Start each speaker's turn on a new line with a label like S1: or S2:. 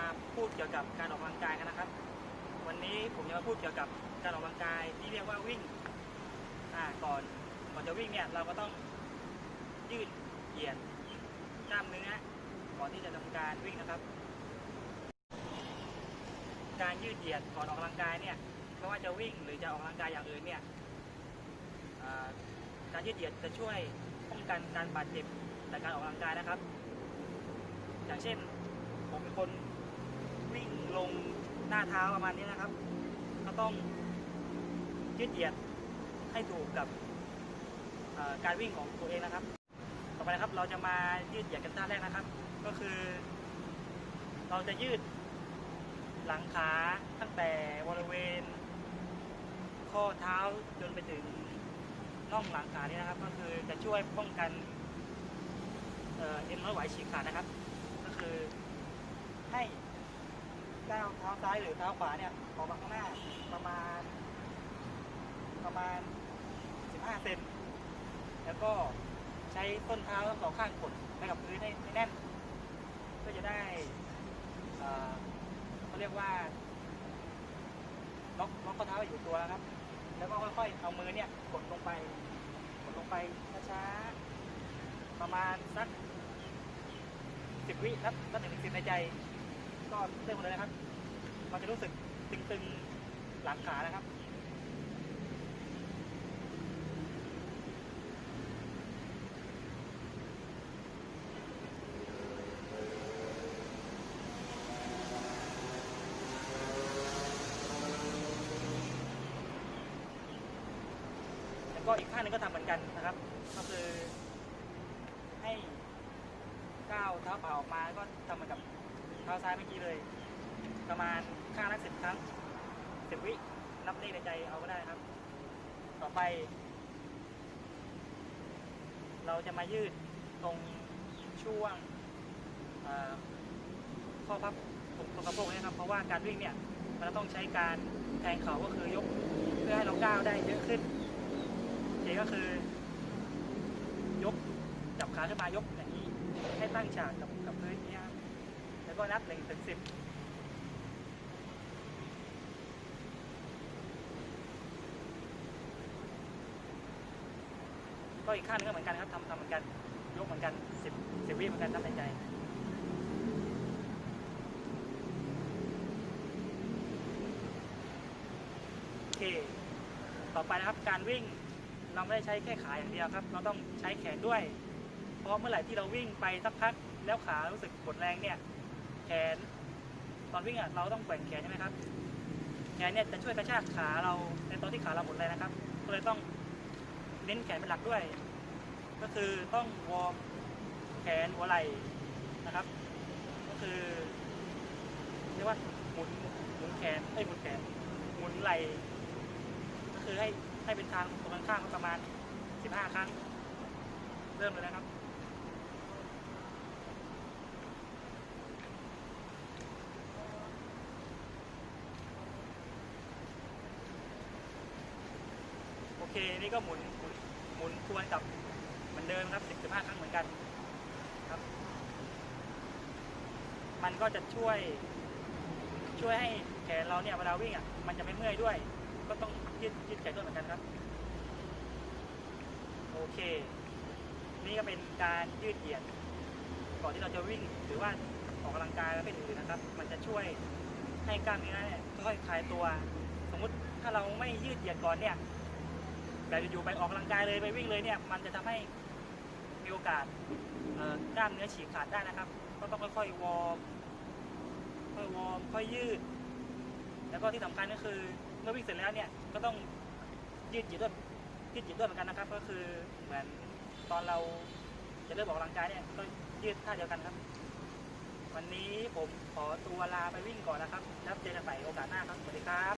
S1: มาพูดเกี่ยวกับการออกกำลังกายกันนะครับ วันนี้ผมจะมาพูดเกี่ยวกับการออกกำลังกายที่เรียกว่าวิ่งอ่าก่อนก่อนจะวิ่งเนี่ยเราก็ต้องยืดเหยียดกล้ามเนื้อก่อนที่จะทำการวิ่งนะครับ การยืดเหยียดก่อนออกกำลังกายเนี่ยไม่ว่าจะวิ่งหรือจะออกกำลังกายอย่างอื่นเนี่ยการยืดเหยียดจะช่วยป้องกันการบาดเจ็บจากการออกกำลังกายนะครับ อย่างเช่นผมเป็นคน ลงหน้าเท้าประมาณนี้นะครับ ก็ต้องยืดเหยียดให้ถูกกับการวิ่งของตัวเองนะครับ ต่อไปนะครับเราจะมายืดเหยียดกันท่าแรกนะครับ ก็คือ เราจะยืดหลังขาตั้งแต่บริเวณ ข้อเท้าจนไปถึงน่องหลังขานี่นะครับ ก็คือจะช่วยป้องกันเอ็นร้อยไหวฉีกขาดนะครับ ก็คือให้ เท้าซ้ายหรือเท้าขวาเนี่ยออกมาข้างหน้าประมาณ ประมาณ 15 เซน แล้วก็ใช้ต้นเท้าทั้งสองข้างกดไปกับพื้นให้แน่น ก็จะได้เขาเรียกว่าล็อกล็อกข้อเท้าอยู่ตัวครับ แล้วก็ค่อยๆ เอามือเนี่ยกดลงไป กดลงไปช้าๆ ประมาณสักสิบวินับนับหนึ่งถึงสิบในใจ ก็เริ่มเลยนะครับ มันจะรู้สึกตึงๆหลังขานะครับแล้วก็อีกข้างนึงก็ทำเหมือนกันนะครับ ก็คือให้ก้าวเท้าเปล่าออกมาก็ทำเหมือนกับเท้าซ้ายเมื่อกี้เลย ประมาณข้างละสิบครั้งสิบวิ นับเลขในใจเอาก็ได้ครับ ต่อไป เราจะมายืดตรงช่วงข้อพับตรงกระโปรงนะครับ เพราะว่าการวิ่งเนี่ย มันต้องใช้การแทงเข่าก็คือยก เพื่อให้เราก้าวได้เยอะขึ้นเจก็คือยกจับขาขึ้นมายกอย่างนี้ ให้ตั้งฉากกับกับพื้นนี้แล้วก็นับหนึ่งถึงสิบ ก็อีกข้างหนึงก็เหมือนกันครับทำทำเหมือนกันยกเหมือนกันสิบสิบวิเหมือนกันนับในใจโอเคต่อไปนะครับการวิ่งเราไม่ได้ใช้แค่ขาอย่างเดียวครับ เราต้องใช้แขนด้วย เพราะเมื่อไหร่ที่เราวิ่งไปสักพักแล้วขารู้สึกกดแรงเนี่ยแขนตอนวิ่งอะเราต้องแกว่งแขนใช่ไหมครับแขนเนี่ยจะช่วยกระชากขาเราในตอนที่ขาเราหมดแรงนะครับก็เลยต้อง เน้นแขนเป็นหลักด้วย ก็คือต้องวอร์มแขนหัวไหล่นะครับ ก็คือเรียกว่าหมุนหมุนแขนไอ้หมุนแขนหมุนไหล่ก็คือให้ให้เป็นทางตรงกันข้างประมาณ 15 ครั้ง เริ่มเลยนะครับ เค นี่ก็หมุนหมุนหมุนทวนกับเหมือนเดิมครับ10 15ครั้งเหมือนกันครับ มันก็จะช่วย ช่วยให้แขนเราเนี่ยเวลาวิ่งอะมันจะไม่เมื่อยด้วย ก็ต้องยืดยืดแขนด้วยเหมือนกันครับ โอเค นี่ก็เป็นการยืดเหยียดก่อนที่เราจะวิ่งหรือว่าออกกำลังกายแล้วเป็นอื่นนะครับ มันจะช่วยให้กล้ามเนื้อเนี่ยค่อยๆคลายตัว สมมุติถ้าเราไม่ยืดเหยียดก่อนเนี่ย แบบอยู่ๆไปออกกำลังกายเลยไปวิ่งเลยเนี่ยมันจะทำให้มีโอกาสกล้ามเนื้อฉีกขาดได้นะครับ ก็ต้องค่อยๆวอร์มค่อยวอร์มค่อยยืด แล้วก็ที่สำคัญก็คือเมื่อวิ่งเสร็จแล้วเนี่ยก็ต้องยืดเหยียดด้วยยืดเหยียดด้วยเหมือนกันนะครับ ก็คือเหมือนตอนเราจะเริ่มออกกำลังกายเนี่ยก็ยืดท่าเดียวกันครับ วันนี้ผมขอตัวลาไปวิ่งก่อนนะครับ แล้วเจอกันใหม่โอกาสหน้าครับ สวัสดีครับ